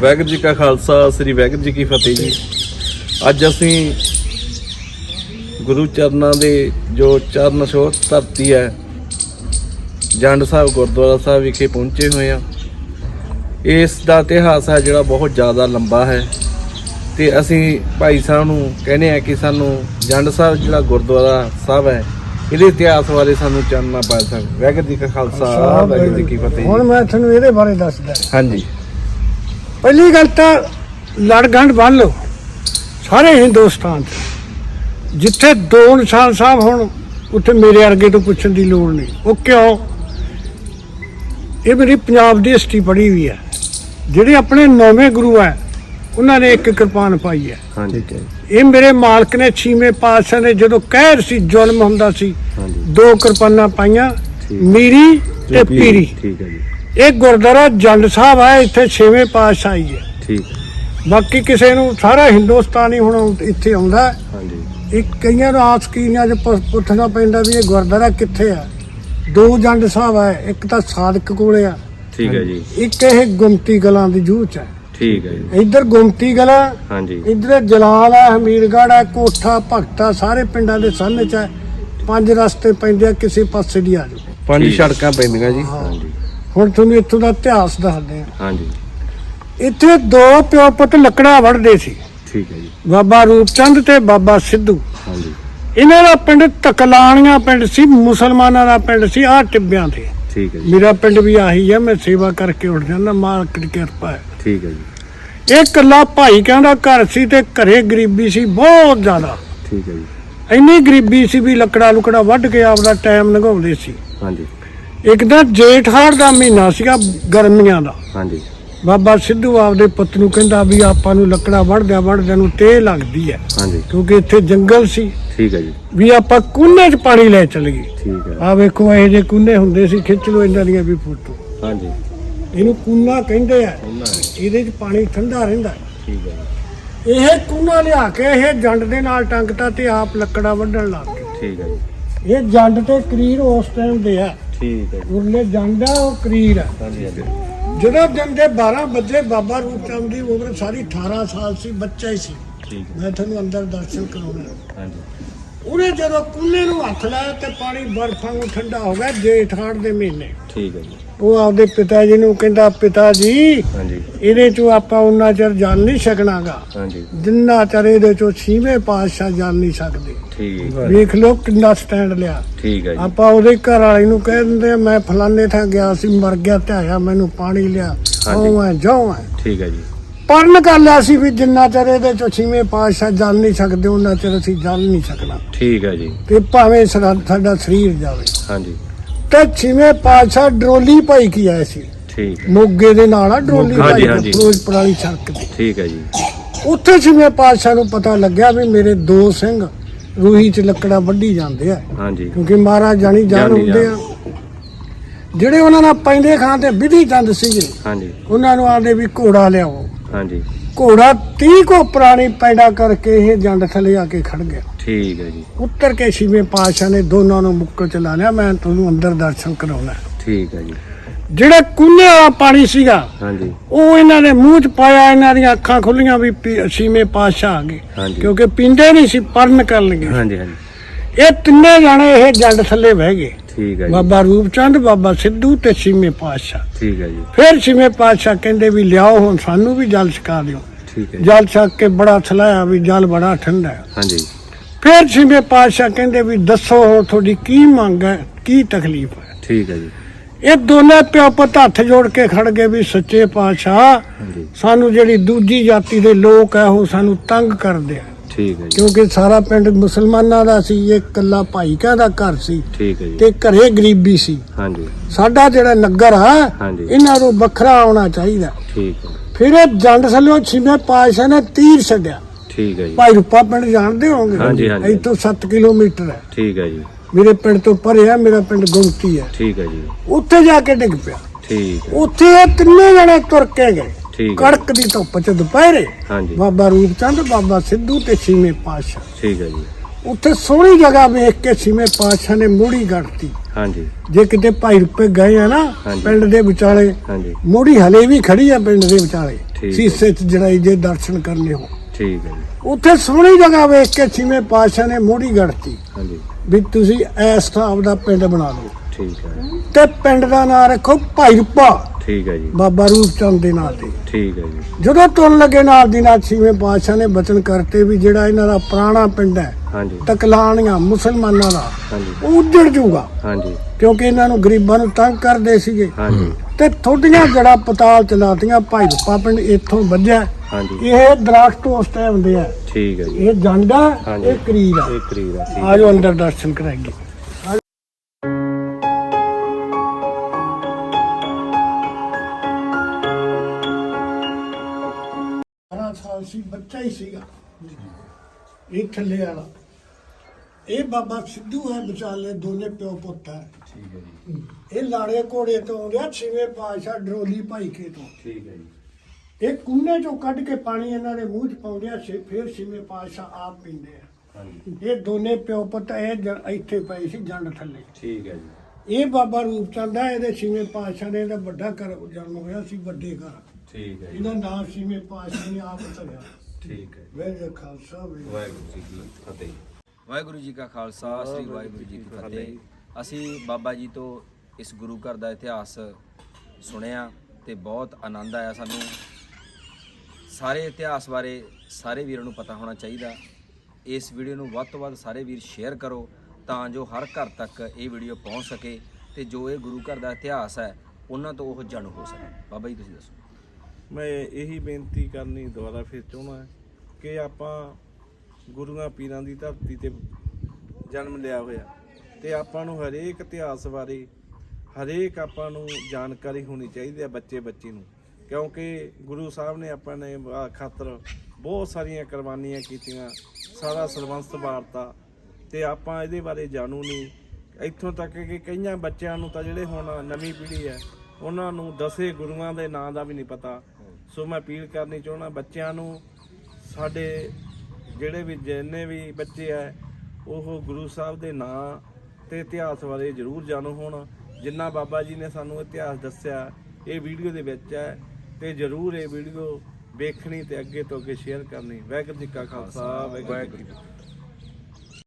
ਵਾਹਿਗੁਰੂ ਜੀ ਕਾ ਖਾਲਸਾ ਸ੍ਰੀ ਵਾਹਿਗੁਰੂ ਜੀ ਕੀ ਫਤਿਹ ਜੀ। ਅੱਜ ਅਸੀਂ ਗੁਰੂ ਚਰਨਾਂ ਦੇ ਜੋ ਚਰਨ ਛੋਹ ਧਰਤੀ ਹੈ ਜੰਡ ਸਾਹਿਬ ਗੁਰਦੁਆਰਾ ਸਾਹਿਬ ਵਿਖੇ ਪਹੁੰਚੇ ਹੋਏ ਆ ਇਸ ਦਾ ਇਤਿਹਾਸ ਹੈ ਜਿਹੜਾ ਬਹੁਤ ਜ਼ਿਆਦਾ ਲੰਬਾ ਹੈ ਤੇ ਅਸੀਂ ਭਾਈ ਸਾਹਿਬ ਨੂੰ ਕਹਿੰਦੇ ਆ ਕਿ ਸਾਨੂੰ ਜੰਡ ਸਾਹਿਬ ਜਿਹੜਾ ਗੁਰਦੁਆਰਾ ਸਾਹਿਬ ਹੈ ਇਹਦੇ ਇਤਿਹਾਸ ਬਾਰੇ ਸਾਨੂੰ ਚਾਨਣਾ ਪਾ ਸਕਣ ਵਾਹਿਗੁਰੂ ਜੀ ਕਾ ਖਾਲਸਾ ਵਾਹਿਗੁਰੂ ਜੀ ਕੀ ਫਤਿਹ ਹੁਣ ਮੈਂ ਤੁਹਾਨੂੰ ਇਹਦੇ ਬਾਰੇ ਦੱਸਦਾ। ਹਾਂਜੀ। ਪਹਿਲੀ ਗੱਲ ਤਾਂ ਲੜਗੰਢ ਬੰਨ ਲਓ ਸਾਰੇ ਹਿੰਦੁਸਤਾਨ 'ਚ। ਜਿੱਥੇ ਦੋ ਨਿਸ਼ਾਨ ਸਾਹਿਬ ਹੁਣ ਉੱਥੇ ਮੇਰੇ ਵਰਗੇ ਤੋਂ ਪੁੱਛਣ ਦੀ ਲੋੜ ਨਹੀਂ। ਉਹ ਕਿਉਂ? ਇਹ ਮੇਰੀ ਪੰਜਾਬ ਦੀ ਹਿਸਟਰੀ ਪੜ੍ਹੀ ਹੋਈ ਹੈ। ਜਿਹੜੇ ਆਪਣੇ ਨੌਵੇਂ ਗੁਰੂ ਹੈ ਉਹਨਾਂ ਨੇ ਇੱਕ ਕਿਰਪਾਨ ਪਾਈ ਹੈ। ਹਾਂਜੀ। ਇਹ ਮੇਰੇ ਮਾਲਕ ਨੇ ਛੀਵੇਂ ਪਾਤਸ਼ਾਹ ਨੇ ਜਦੋਂ ਕਹਿਰ ਸੀ ਜ਼ੁਲਮ ਹੁੰਦਾ ਸੀ ਦੋ ਕਿਰਪਾਨਾਂ ਪਾਈਆਂ। ਮੀਰੀ ਤੇ ਪੀਰੀ। ਠੀਕ ਹੈ ਜੀ। ਇਹ ਗੁਰਦੁਆਰਾ ਜੰਡ ਸਾਹਿਬ ਹੈ ਇੱਥੇ ਛੇਵੇਂ ਪਾਤਸ਼ਾਹ ਹੀ। ਹੈ ਠੀਕ। ਬਾਕੀ ਕਿਸੇ ਨੂੰ ਸਾਰਾ ਹਿੰਦੁਸਤਾਨ ਹੀ ਹੁਣ ਇੱਥੇ ਆਉਂਦਾ। ਹਾਂਜੀ। ਇੱਕ ਕਈਆਂ ਨੂੰ ਆਸਕੀਆਂ 'ਚ ਪੁੱਛ- ਪੁੱਛਣਾ ਪੈਂਦਾ ਵੀ ਇਹ ਗੁਰਦੁਆਰਾ ਕਿੱਥੇ ਆ? ਦੋ ਜੰਡ ਸਾਹਿਬ ਹੈ ਇੱਕ ਤਾਂ ਸਾਦਕ ਕੋਲੇ ਆ। ਠੀਕ ਹੈ ਜੀ। ਇੱਕ ਇਹ ਗੁਮਤੀ ਗਲਾਂ ਦੀ ਜੂਹ 'ਚ ਹੈ ਠੀਕ ਹੈ ਜੀ। ਇੱਧਰ ਗੁਮਤੀ ਗਲਾਂ ਹਾਂਜੀ। ਇੱਧਰ ਜਲਾਲ ਹੈ ਹਮੀਰਗੜ੍ਹ ਹੈ ਕੋਠਾ ਭਗਤਾ ਸਾਰੇ ਪਿੰਡਾਂ ਦੇ ਸੰਨ 'ਚ ਹੈ ਪੰਜ ਰਸਤੇ ਪੈਂਦੇ ਆ ਕਿਸੇ ਪਾਸੇ ਦੀ ਆ ਜਾਓ। ਪੰਜ। ਸੜਕਾਂ ਪੈਂਦੀਆਂ ਜੀ। ਹਾਂਜੀ। ਹੁਣ ਤੁਹਾਨੂੰ ਇੱਥੋਂ ਦਾ ਇਤਿਹਾਸ ਦੱਸਦੇ ਆ ਹਾਂਜੀ। ਇੱਥੇ ਦੋ ਪਿਓ ਪੁੱਤ ਲੱਕੜਾਂ ਵੜਦੇ ਸੀ। ਠੀਕ ਹੈ ਜੀ। ਬਾਬਾ ਰੂਪਚੰਦ ਤੇ ਬਾਬਾ ਸਿੱਧੂ। ਹਾਂਜੀ। ਇਹਨਾਂ ਦਾ ਪਿੰਡ ਤਕਲਾਣੀਆਂ ਪਿੰਡ ਸੀ ਮੁਸਲਮਾਨਾਂ ਦਾ ਪਿੰਡ ਸੀ ਆ ਟਿੱਬਿਆਂ ਤੇ। ਠੀਕ ਹੈ ਜੀ। ਮੇਰਾ ਪਿੰਡ ਵੀ ਆਹੀ ਆ ਮੈਂ ਸੇਵਾ ਕਰਕੇ ਉੱਠ ਜਾਂਦਾ ਮਾਲਕ ਦੀ ਕਿਰਪਾ ਹੈ। ਠੀਕ ਹੈ ਜੀ। ਇਹ ਕੱਲਾ ਭਾਈ ਕਹਿੰਦਾ ਘਰ ਸੀ ਤੇ ਘਰੇ ਗਰੀਬੀ ਸੀ ਬਹੁਤ ਜ਼ਿਆਦਾ। ਠੀਕ ਹੈ ਜੀ। ਇੰਨੀ ਗਰੀਬੀ ਸੀ ਵੀ ਲੱਕੜਾ ਲੁਕੜਾ ਵੱਢ ਕੇ ਆਪਦਾ ਟਾਈਮ ਲੰਘਾਉਂਦੇ ਸੀ। ਹਾਂਜੀ। ਇੱਕ ਤਾਂ ਜੇਠ ਹਾੜ ਦਾ ਮਹੀਨਾ ਸੀਗਾ ਗਰਮੀਆਂ ਦਾ। ਹਾਂਜੀ। ਬਾਬਾ ਸਿੱਧੂ ਆਪਦੇ ਪੁੱਤ ਨੂੰ ਕਹਿੰਦਾ ਵੀ ਆਪਾਂ ਨੂੰ ਲੱਕੜਾ ਵੱਢਦਿਆਂ ਵੱਢਦਿਆਂ ਨੂੰ ਤੇਹ ਲੱਗਦੀ ਹੈ। ਹਾਂਜੀ। ਕਿਉਂਕਿ ਇੱਥੇ ਜੰਗਲ ਸੀ। ਠੀਕ ਹੈ ਜੀ। ਵੀ ਆਪਾਂ ਕੂਨੇ 'ਚ ਪਾਣੀ ਲੈ ਚਲ ਗਏ। ਠੀਕ ਹੈ। ਆ ਵੇਖੋ ਇਹ ਜੇ ਕੂਨੇ ਹੁੰਦੇ ਸੀ ਖਿੱਚ ਲੋ ਇਹਨਾਂ ਦੀਆਂ ਵੀ ਫੋਟੋ। ਹਾਂਜੀ। ਇਹਨੂੰ ਕੂਨਾ ਕਹਿੰਦੇ ਆ। ਇਹਦੇ 'ਚ ਪਾਣੀ ਠੰਡਾ ਰਹਿੰਦਾ। ਠੀਕ ਹੈ। ਇਹ ਕੂਨਾ ਲਿਆ ਕੇ ਇਹ ਜੰਡ ਦੇ ਨਾਲ ਟੰਗਤਾ ਤੇ ਆਪ ਲੱਕੜਾ ਵੱਢਣ ਲੱਗ ਗਏ। ਠੀਕ ਹੈ ਜੀ। ਇਹ ਜੰਡ ਤੇ ਕਰੀਰ ਉਸ ਟਾਈਮ ਦੇ ਆ। ਠੀਕ ਹੈ ਜੀ। ਉਰਲੇ ਜੰਡ ਆ ਉਹ ਕਰੀਰ ਆ ਹਾਂਜੀ ਹਾਂਜੀ। ਜਦੋਂ ਦਿਨ ਦੇ 12 ਵਜੇ ਬਾਬਾ ਰੂਪਚੰਦ ਦੀ ਉਮਰ ਸਾਰੀ 18 ਸਾਲ ਸੀ ਬੱਚਾ ਹੀ ਸੀ। ਠੀਕ ਹੈ। ਮੈਂ ਤੁਹਾਨੂੰ ਅੰਦਰ ਦਰਸ਼ਨ ਕਰਾਉਣਾ ਹਾਂਜੀ। ਉਹਨੇ ਜਦੋਂ ਕੂਨੇ ਨੂੰ ਹੱਥ ਲਾਇਆ ਤੇ ਪਾਣੀ ਬਰਫਾਂ ਨੂੰ ਠੰਡਾ ਹੋ ਗਿਆ ਜੇਠ ਹਾੜ ਦੇ ਮਹੀਨੇ। ਠੀਕ ਹੈ ਜੀ। ਉਹ ਆਪਦੇ ਪਿਤਾ ਜੀ ਨੂੰ ਕਹਿੰਦਾ ਪਿਤਾ ਜੀ ਹਾਂਜੀ। ਇਹਦੇ ਚੋਂ ਆਪਾਂ ਉਹਨਾਂ ਚਿਰ ਜਾਣ ਨਹੀਂ ਸਕਣਾਗਾ। ਹਾਂਜੀ। ਜਿੰਨਾ ਚਿਰ ਇਹਦੇ ਚੋਂ ਛੀਵੇਂ ਪਾਤਸ਼ਾਹ ਜਾਣ ਨਹੀਂ ਸਕਦੇ। ਠੀਕ ਵੇਖ ਲਓ ਕਿੰਨਾ ਸਟੈਂਡ ਲਿਆ। ਠੀਕ ਹੈ ਜੀ। ਆਪਾਂ ਉਹਦੇ ਘਰ ਵਾਲੇ ਨੂੰ ਕਹਿ ਦਿੰਦੇ ਆ, ਮੈਂ ਫਲਾਣੇ ਥਾਂ ਗਿਆ ਸੀ ਮਰ ਗਿਆ ਤੇ ਆਇਆ ਮੈਨੂੰ ਪਾਣੀ ਲਿਆ। ਉਹ ਹੈ ਜੋ ਹੈ ਠੀਕ ਹੈ ਜੀ। ਪਰਨ ਕਰ ਲਿਆ ਸੀ ਵੀ ਜਿੰਨਾ ਚਿਰ ਇਹਦੇ ਚੋਂ ਛੀਵੇਂ ਪਾਤਸ਼ਾਹ ਜਾਣ ਨਹੀਂ ਸਕਦੇ ਉਹਨਾਂ ਚਿਰ ਅਸੀਂ ਜਾਣ ਨਹੀਂ ਸਕਣਾ। ਠੀਕ ਹੈ ਜੀ। ਤੇ ਭਾਵੇਂ ਸਾਡਾ ਸਰੀਰ ਜਾਵੇ। ਹਾਂਜੀ। ਤੇ ਛੀਵੇਂ ਪਾਤਸ਼ਾਹ ਡਰੋਲੀ ਭਾਈ ਕੀ ਆਏ ਸੀ? ਠੀਕ ਮੋਗੇ ਦੇ ਨਾਲ ਆ ਡਰੋਲੀ ਭਾਈ ਹਾਂਜੀ। ਫਿਰੋਜ਼ਪੁਰ ਵਾਲੀ ਸੜਕ ਤੇ। ਠੀਕ ਹੈ ਜੀ। ਉੱਥੇ ਛੀਵੇਂ ਪਾਤਸ਼ਾਹ ਨੂੰ ਪਤਾ ਲੱਗਿਆ ਵੀ ਮੇਰੇ ਦੋ ਸਿੰਘ ਰੂਹੀ ਚ ਲੱਕੜਾਂ ਵੱਢੀ ਜਾਂਦੇ ਆ। ਹਾਂਜੀ। ਕਿਉਂਕਿ ਮਹਾਰਾਜ ਜਾਣੀ ਜਾਣ ਜਾਣੀ ਹੁੰਦੇ ਆ। ਜਿਹੜੇ ਉਹਨਾਂ ਨਾਲ ਪੈਂਦੇ ਖਾਂ ਤੇ ਵਿਧੀ ਚੰਦ ਸੀਗੇ ਹਾਂਜੀ। ਉਹਨਾਂ ਨੂੰ ਆਂਦੇ ਵੀ ਘੋੜਾ ਲਿਆਓ। ਹਾਂਜੀ। ਘੋੜਾ 30 ਕੋ ਪੁਰਾਣੀ ਪੈਦਾ ਕਰਕੇ ਇਹ ਜੰਡ ਥੱਲੇ ਆ ਕੇ ਖੜ ਗਿਆ। ਠੀਕ ਹੈ ਜੀ। ਉੱਤਰ ਕੇ ਛੇਵੇਂ ਪਾਤਸ਼ਾਹ ਨੇ ਦੋਨਾਂ ਨੂੰ ਮੁੱਕਲ ਚਲਾ ਲਿਆ ਮੈਂ ਤੁਹਾਨੂੰ ਅੰਦਰ ਦਰਸ਼ਨ ਕਰਾਉਣਾ। ਠੀਕ ਹੈ ਜੀ। ਜਿਹੜਾ ਕੂਨੇ ਵਾਲਾ ਪਾਣੀ ਸੀਗਾ ਹਾਂਜੀ। ਉਹ ਇਹਨਾਂ ਦੇ ਮੂੰਹ 'ਚ ਪਾਇਆ ਇਹਨਾਂ ਦੀਆਂ ਅੱਖਾਂ ਖੁੱਲੀਆਂ ਵੀ ਪੀ- ਛੇਵੇਂ ਪਾਤਸ਼ਾਹ ਆ ਗਏ। ਕਿਉਂਕਿ ਪੀਂਦੇ ਨਹੀਂ ਸੀ ਪਰਨ ਕਰਨ ਲੱਗੇ ਹਾਂਜੀ ਹਾਂਜੀ। ਇਹ ਤਿੰਨੇ ਜਾਣੇ ਇਹ ਜੰਡ ਥੱਲੇ ਬਹਿ ਗਏ। ਠੀਕ ਹੈ ਜੀ। ਬਾਬਾ ਰੂਪਚੰਦ ਬਾਬਾ ਸਿੱਧੂ ਤੇ ਛੇਵੇਂ ਪਾਤਸ਼ਾਹ। ਠੀਕ ਹੈ ਜੀ। ਫਿਰ ਛੇਵੇਂ ਪਾਤਸ਼ਾਹ ਕਹਿੰਦੇ ਵੀ ਲਿਆਓ ਹੁਣ ਸਾਨੂੰ ਵੀ ਜਲ ਛਕਾ ਦਿਓ। ਠੀਕ ਹੈ ਜਲ ਛਕ ਕੇ ਬੜਾ ਥਲਾਇਆ ਵੀ ਜਲ ਬੜਾ ਠੰਡਾ ਹੈ ਹਾਂਜੀ। ਫਿਰ ਛੇਵੇਂ ਪਾਤਸ਼ਾਹ ਕਹਿੰਦੇ ਵੀ ਦੱਸੋ ਤੁਹਾਡੀ ਕੀ ਮੰਗ ਹੈ ਕੀ ਤਕਲੀਫ ਹੈ? ਠੀਕ ਹੈ ਜੀ। ਇਹ ਦੋਨੇ ਪਿਓ ਪੁੱਤ ਹੱਥ ਜੋੜ ਕੇ ਖੜ ਗਏ ਵੀ ਸੱਚੇ ਪਾਤਸ਼ਾਹ ਸਾਨੂੰ ਜਿਹੜੀ ਦੂਜੀ ਜਾਤੀ ਦੇ ਲੋਕ ਆ ਉਹ ਸਾਨੂੰ ਤੰਗ ਕਰਦੇ ਆ। ਠੀਕ ਹੈ ਜੀ। ਕਿਉਂਕਿ ਸਾਰਾ ਪਿੰਡ ਮੁਸਲਮਾਨਾਂ ਦਾ ਸੀ ਇਹ ਇਕੱਲਾ ਭਾਈ ਦਾ ਘਰ ਸੀ ਠੀਕ ਹੈ ਜੀ। ਤੇ ਘਰੇ ਗਰੀਬੀ ਸੀ। ਹਾਂਜੀ। ਸਾਡਾ ਜਿਹੜਾ ਨਗਰ ਆ ਹਾਂਜੀ। ਇਹਨਾਂ ਨੂੰ ਵੱਖਰਾ ਆਉਣਾ ਚਾਹੀਦਾ। ਠੀਕ ਹੈ। ਫਿਰ ਇਹ ਜੰਡ ਥੱਲਿਓ ਛਿਮੇ ਪਾਤਸ਼ਾਹ ਨੇ ਤੀਰ ਛੱਡਿਆ। ਠੀਕ ਹੈ ਜੀ। ਭਾਈ ਰੂਪਾ ਪਿੰਡ ਜਾਣਦੇ ਹੋਵੋਗੇ? ਹਾਂਜੀ, ਹਾਂਜੀ। ਇੱਥੋਂ 7 ਕਿਲੋਮੀਟਰ ਹੈ। ਠੀਕ ਹੈ ਜੀ। ਮੇਰੇ ਪਿੰਡ ਤੋਂ ਪਰੇ ਆ ਮੇਰਾ ਪਿੰਡ ਗੁੰਮਟੀ ਹੈ। ਠੀਕ ਹੈ ਜੀ। ਉੱਥੇ ਜਾ ਕੇ ਡਿੱਗ ਪਿਆ। ਠੀਕ ਹੈ। ਉੱਥੇ ਇਹ ਤਿੰਨੇ ਜਣੇ ਤੁਰ ਕੇ ਗਏ। ਠੀਕ ਹੈ। ਕੜਕ ਦੀ ਧੁੱਪ ਚ ਦੁਪਹਿਰੇ ਹਾਂਜੀ। ਬਾਬਾ ਰੂਪਚੰਦ ਬਾਬਾ ਸਿੱਧੂ ਤੇ ਛੀਵੇਂ ਪਾਤਸ਼ਾਹ। ਠੀਕ ਹੈ ਜੀ। ਉੱਥੇ ਸੋਹਣੀ ਜਗ੍ਹਾ ਵੇਖ ਕੇ ਛੀਵੇਂ ਪਾਤਸ਼ਾਹ ਨੇ ਮੂੜੀ ਗੱਡਤੀ ਹਾਂਜੀ। ਜੇ ਕਿਤੇ ਭਾਈ ਰੁਪਏ ਗਏ ਆ ਨਾ ਹਾਂਜੀ। ਪਿੰਡ ਦੇ ਵਿਚਾਲੇ ਹਾਂਜੀ। ਮੂੜੀ ਹਲੇ ਵੀ ਖੜੀ ਆ ਪਿੰਡ ਦੇ ਵਿਚਾਲੇ। ਹੈ। ਸੀਸੇ 'ਚ ਜੜਾਈ ਜੇ ਦਰਸ਼ਨ ਕਰਨੇ ਹੋ। ਠੀਕ ਹੈ ਜੀ। ਉੱਥੇ ਸੋਹਣੀ ਜਗ੍ਹਾ ਵੇਖ ਕੇ ਛੇਵੇਂ ਪਾਤਸ਼ਾਹ ਨੇ ਮੋੜੀ ਗੜਤੀ ਹਾਂਜੀ। ਵੀ ਤੁਸੀਂ ਇਸ ਹਿਸਾਬ ਦਾ ਪਿੰਡ ਬਣਾ ਲਓ। ਠੀਕ ਹੈ। ਤੇ ਪਿੰਡ ਦਾ ਨਾਂ ਰੱਖੋ ਭਾਈ ਰੂਪਾ। ਠੀਕ ਹੈ ਜੀ। ਬਾਬਾ ਰੂਪ ਚੰਦ ਦੇ ਨਾਂ ਤੇ। ਠੀਕ ਹੈ ਜੀ। ਜਦੋਂ ਤੁਰਨ ਲੱਗੇ ਨਾਲ ਦੀ ਨਾਲ ਛੇਵੇਂ ਪਾਤਸ਼ਾਹ ਨੇ ਬਚਨ ਕਰਤੇ ਵੀ ਜਿਹੜਾ ਇਹਨਾਂ ਦਾ ਪੁਰਾਣਾ ਪਿੰਡ ਹੈ ਹਾਂਜੀ। ਤਕਲਾਣੀਆਂ ਮੁਸਲਮਾਨਾਂ ਦਾ ਹਾਂਜੀ। ਉਹ ਉੱਜੜ ਜਾਊਗਾ। ਹਾਂਜੀ। ਕਿਉਂਕਿ ਇਹਨਾਂ ਨੂੰ ਗਰੀਬਾਂ ਨੂੰ ਤੰਗ ਕਰਦੇ ਸੀਗੇ। ਹਾਂਜੀ। ਤੇ ਥੋਡੀਆਂ ਜੜਾ ਪਤਾਲ ਚਲਾਤੀਆਂ ਭਾਈ ਰੂਪਾ ਪਿੰਡ ਇੱਥੋਂ ਵੱਜਿਆ। ਹਾਂਜੀ। ਇਹ ਦਰਖਤ ਉਸ ਟਾਈਮ ਦੇ ਆ। ਠੀਕ ਹੈ ਜੀ। ਇਹ ਜੰਡਾ ਹਾਂਜੀ। ਇਹ ਕਰੀਰ ਆ। ਇਹ ਕਰੀਰ ਆ ਠੀਕ। ਆਜੋ ਅੰਦਰ ਦਰਸ਼ਨ ਕਰਾਂਗੇ ਸਾਲ ਸੀ ਬੱਚਾ ਹੀ ਸੀਗਾ। ਇਹ ਥੱਲੇ ਵਾਲਾ। ਇਹ ਬਾਬਾ ਸਿੱਧੂ ਹੈ ਵਿਚਾਲੇ ਦੋਨੇ ਪਿਓ ਪੁੱਤ ਹੈ। ਠੀਕ ਹੈ ਜੀ। ਇਹ ਲਾੜੇ ਘੋੜੇ ਤੋਂ ਆਉਂਦਿਆ ਛੇਵੇਂ ਪਾਤਸ਼ਾਹ ਡਰੋਲੀ ਭਾਈ ਕੇ ਤੋਂ ਠੀਕ ਹੈ ਜੀ। ਇਹ ਕੂਨੇ ਚੋਂ ਕੱਢ ਕੇ ਪਾਣੀ ਇਹਨਾਂ ਦੇ ਮੂੰਹ 'ਚ ਪਾਉਂਦੇ ਆ ਫਿਰ ਛੇਵੇਂ ਪਾਤਸ਼ਾਹ ਆਪ ਪੀਂਦੇ ਆ। ਹਾਂਜੀ। ਇਹ ਦੋਨੇ ਪਿਓ ਪੁੱਤ ਇਹ ਜ- ਇੱਥੇ ਪਏ ਸੀ ਜੰਡ ਥੱਲੇ। ਠੀਕ ਹੈ ਜੀ। ਇਹ ਬਾਬਾ ਰੂਪ ਚੰਦ ਆ ਇਹਦੇ ਛੇਵੇਂ ਪਾਤਸ਼ਾਹ ਨੇ ਇਹਦਾ ਵੱਡਾ ਘਰ ਜਨਮ ਹੋਇਆ ਸੀ ਵੱਡੇ ਘਰ। ਠੀਕ ਹੈ ਜੀ। ਇਹਦਾ ਨਾਮ ਛੇਵੇਂ ਪਾਤਸ਼ਾਹ ਨੇ ਆਪ ਧਰਿਆ। ਠੀਕ ਹੈ ਵੇਲੇ ਖਾਲਸਾ ਵੇਲੇ ਵਾਹਿਗੁਰੂ ਜੀ ਕੀ ਫਤਿਹ। ਵਾਹਿਗੁਰੂ ਜੀ ਕਾ ਖਾਲਸਾ ਸ੍ਰੀ ਵਾਹਿਗੁਰੂ ਜੀ ਕੀ ਫਤਿਹ। ਅਸੀਂ ਬਾਬਾ ਜੀ ਤੋਂ ਇਸ ਗੁਰੂ ਘਰ ਦਾ ਇਤਿਹਾਸ ਸੁਣਿਆ ਤੇ ਬਹੁਤ ਆਨੰਦ ਆਇਆ ਸਾਨੂੰ। ਸਾਰੇ ਇਤਿਹਾਸ ਬਾਰੇ ਸਾਰੇ ਵੀਰਾਂ ਨੂੰ ਪਤਾ ਹੋਣਾ ਚਾਹੀਦਾ। ਇਸ ਵੀਡੀਓ ਨੂੰ ਵੱਧ ਤੋਂ ਵੱਧ ਸਾਰੇ ਵੀਰ ਸ਼ੇਅਰ ਕਰੋ ਤਾਂ ਜੋ ਹਰ ਘਰ ਤੱਕ ਇਹ ਵੀਡੀਓ ਪਹੁੰਚ ਸਕੇ ਤੇ ਜੋ ਇਹ ਗੁਰੂ ਘਰ ਦਾ ਇਤਿਹਾਸ ਹੈ, ਉਹਨਾਂ ਤੋਂ ਉਹ ਜਾਣੂ ਹੋ ਸਕਣ। ਬਾਬਾ ਜੀ, ਤੁਸੀਂ ਦੱਸੋ। ਮੈਂ ਇਹੀ ਬੇਨਤੀ ਕਰਨੀ, ਦੁਬਾਰਾ ਫਿਰ ਚਾਹੁੰਦਾ ਕਿ ਆਪਾਂ ਗੁਰੂਆਂ ਪੀਰਾਂ ਦੀ ਧਰਤੀ ਤੇ ਜਨਮ ਲਿਆ ਹੋਇਆ ਤੇ ਆਪਾਂ ਨੂੰ ਹਰੇਕ ਇਤਿਹਾਸ ਬਾਰੇ ਹਰੇਕ ਆਪਾਂ ਨੂੰ ਜਾਣਕਾਰੀ ਹੋਣੀ ਚਾਹੀਦੀ ਹੈ ਬੱਚੇ ਬੱਚੀ ਨੂੰ। ਕਿਉਂਕਿ ਗੁਰੂ ਸਾਹਿਬ ਨੇ ਆਪਾਂ ਨੇ ਖਾਤਰ ਬਹੁਤ ਸਾਰੀਆਂ ਕੁਰਬਾਨੀਆਂ ਕੀਤੀਆਂ, ਸਾਰਾ ਸਰਬੰਸ ਵਾਰਤਾ। ਤੇ ਆਪਾਂ ਇਹਦੇ ਬਾਰੇ ਜਾਣੂ ਨਹੀਂ। ਇੱਥੋਂ ਤੱਕ ਕਿ ਕਈਆਂ ਬੱਚਿਆਂ ਨੂੰ ਤਾਂ ਜਿਹੜੇ ਹੁਣ ਨਵੀਂ ਪੀੜ੍ਹੀ ਹੈ, ਉਹਨਾਂ ਨੂੰ ਦਸੇ ਗੁਰੂਆਂ ਦੇ ਨਾਂ ਦਾ ਵੀ ਨਹੀਂ ਪਤਾ। ਸੋ ਮੈਂ ਅਪੀਲ ਕਰਨੀ ਚਾਹੁੰਦਾ ਬੱਚਿਆਂ ਨੂੰ, ਸਾਡੇ ਜਿਹੜੇ ਵੀ ਜਿੰਨੇ ਵੀ ਬੱਚੇ ਆ ਉਹ ਗੁਰੂ ਸਾਹਿਬ ਦੇ ਨਾਂ ਤੇ ਇਤਿਹਾਸ ਬਾਰੇ ਜ਼ਰੂਰ ਜਾਣੂ ਹੋਣ। ਜਿੰਨਾ ਬਾਬਾ ਜੀ ਨੇ ਸਾਨੂੰ ਇਤਿਹਾਸ ਦੱਸਿਆ, ਇਹ ਵੀਡੀਓ ਦੇ ਵਿੱਚ ਹੈ। ਤੇ ਜ਼ਰੂਰ ਇਹ ਵੀਡੀਓ ਵੇਖਣੀ ਤੇ ਅੱਗੇ ਤੋਂ ਅੱਗੇ ਸ਼ੇਅਰ ਕਰਨੀ। ਵਾਹਿਗੁਰੂ ਜੀ ਕਾ ਖਾਲਸਾ, ਵਾਹਿਗੁਰੂ ਜੀ ਕੀ ਫਤਿਹ।